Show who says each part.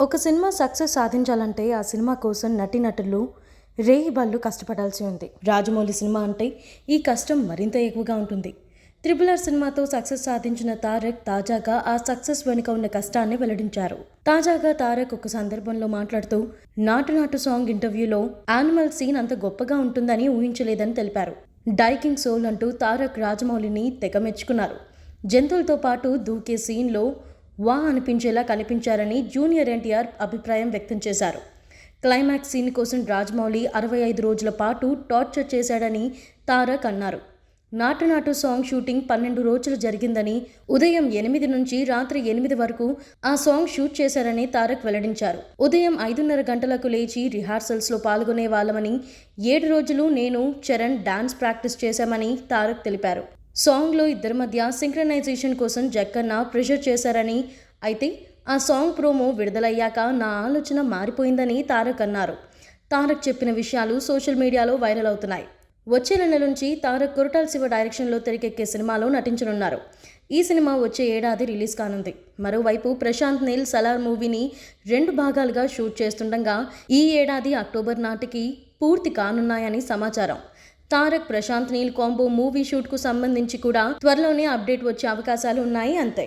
Speaker 1: ఒక cinema success సాధించాలంటే ఆ సినిమా కోసం నటీనటులు రేయి బళ్ళు కష్టపడాల్సి ఉంది. రాజమౌళి సినిమా అంటే ఈ కష్టం మరింత ఎక్కువగా ఉంటుంది. త్రిపుల్ ఆర్ సినిమాతో సక్సెస్ సాధించిన తారక్ తాజాగా ఆ సక్సెస్ వెనుక ఉన్న కష్టాన్ని వెల్లడించారు. తాజాగా తారక్ ఒక సందర్భంలో మాట్లాడుతూ నాటు నాటు సాంగ్ ఇంటర్వ్యూలో యానిమల్ సీన్ అంత గొప్పగా ఉంటుందని ఊహించలేదని తెలిపారు. డైకింగ్ సోల్ అంటూ తారక్ రాజమౌళిని తెగ మెచ్చుకున్నారు. జంతువులతో పాటు దూకే సీన్లో వా అనిపించేలా కనిపించారని జూనియర్ ఎన్టీఆర్ అభిప్రాయం వ్యక్తం చేశారు. క్లైమాక్స్ సీన్ కోసం రాజమౌళి అరవై ఐదు రోజుల పాటు టార్చర్ చేశాడని తారక్ అన్నారు. నాటు నాటు సాంగ్ షూటింగ్ పన్నెండు రోజులు జరిగిందని ఉదయం ఎనిమిది నుంచి రాత్రి ఎనిమిది వరకు ఆ సాంగ్ షూట్ చేశారని తారక్ వెల్లడించారు. ఉదయం ఐదున్నర గంటలకు లేచి రిహార్సల్స్లో పాల్గొనే వాళ్ళమని ఏడు రోజులు నేను చరణ్ డాన్స్ ప్రాక్టీస్ చేశామని తారక్ తెలిపారు. సాంగ్లో ఇద్దరి మధ్య సింక్రనైజేషన్ కోసం జక్కన్న ప్రెషర్ చేశారని అయితే ఆ సాంగ్ ప్రోమో విడుదలయ్యాక నా ఆలోచన మారిపోయిందని తారక్ అన్నారు. తారక్ చెప్పిన విషయాలు సోషల్ మీడియాలో వైరల్ అవుతున్నాయి. వచ్చే నెల నుంచి తారక్ కొరటాల శివ డైరెక్షన్లో తెరకెక్కే సినిమాలో నటించనున్నారు. ఈ సినిమా వచ్చే ఏడాది రిలీజ్ కానుంది. మరోవైపు ప్రశాంత్ నీల్ సలార్ మూవీని రెండు భాగాలుగా షూట్ చేస్తుండగా ఈ ఏడాది అక్టోబర్ నాటికి పూర్తి కానున్నాయని సమాచారం. తారక్ ప్రశాంత్ నీల్ కాంబో మూవీ షూట్కు సంబంధించి కూడా త్వరలోనే అప్డేట్ వచ్చే అవకాశాలు ఉన్నాయి అంతే.